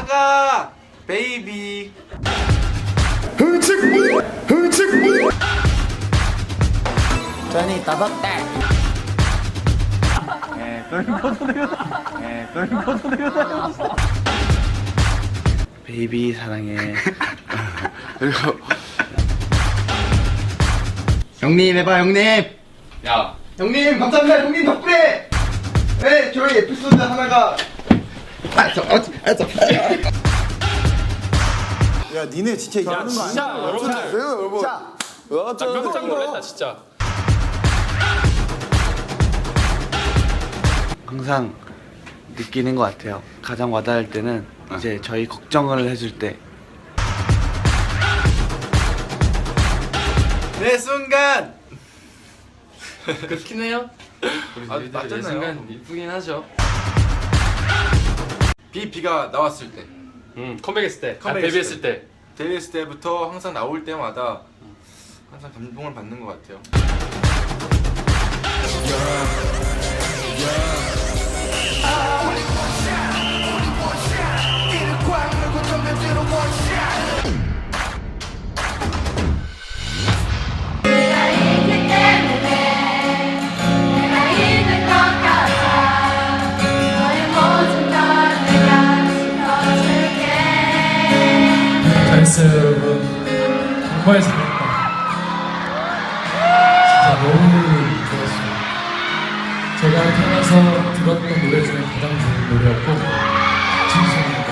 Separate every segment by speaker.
Speaker 1: 아가! 베이비.
Speaker 2: 전이 따박대
Speaker 1: 베이비 사랑해. 그리고
Speaker 2: 형님 해봐 형님.
Speaker 3: 야,
Speaker 2: 형님 감사합니다. 형님 덕분에. 네 저희 에피소드 하나가 아저 어찌 아저
Speaker 4: 야 니네 진짜 이러는 거
Speaker 3: 진짜
Speaker 4: 아니야?
Speaker 3: 여러분들
Speaker 4: 왜요 여러분?
Speaker 2: 자
Speaker 4: 어,
Speaker 3: 나 깜짝 놀랐다 진짜.
Speaker 1: 항상 느끼는 것 같아요 가장 와닿을 때는 이제 저희 걱정을 해줄 때 내 순간
Speaker 3: 그렇긴 해요.
Speaker 5: 아, 맞잖아요.
Speaker 3: 순간 이쁘긴 하죠.
Speaker 5: 비 비가 나왔을 때
Speaker 3: 음, 컴백했을 때, 아,
Speaker 5: 컴백했을
Speaker 3: 데뷔했을 때.
Speaker 5: 데뷔했을 때부터 항상 나올 때마다 항상 감동을 받는 것 같아요.
Speaker 6: 잘했어요 여러분 정말 잘했다. 진짜 너무 좋았어요 제가 태어나서 들었던 노래 중에 가장 좋은 노래였고 진심입니다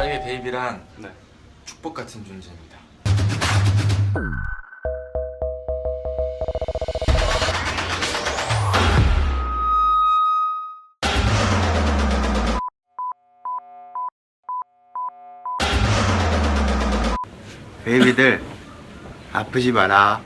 Speaker 5: 저에게 베이비란
Speaker 3: 네.
Speaker 5: 축복 같은 존재입니다.
Speaker 1: 베이비들 아프지 마라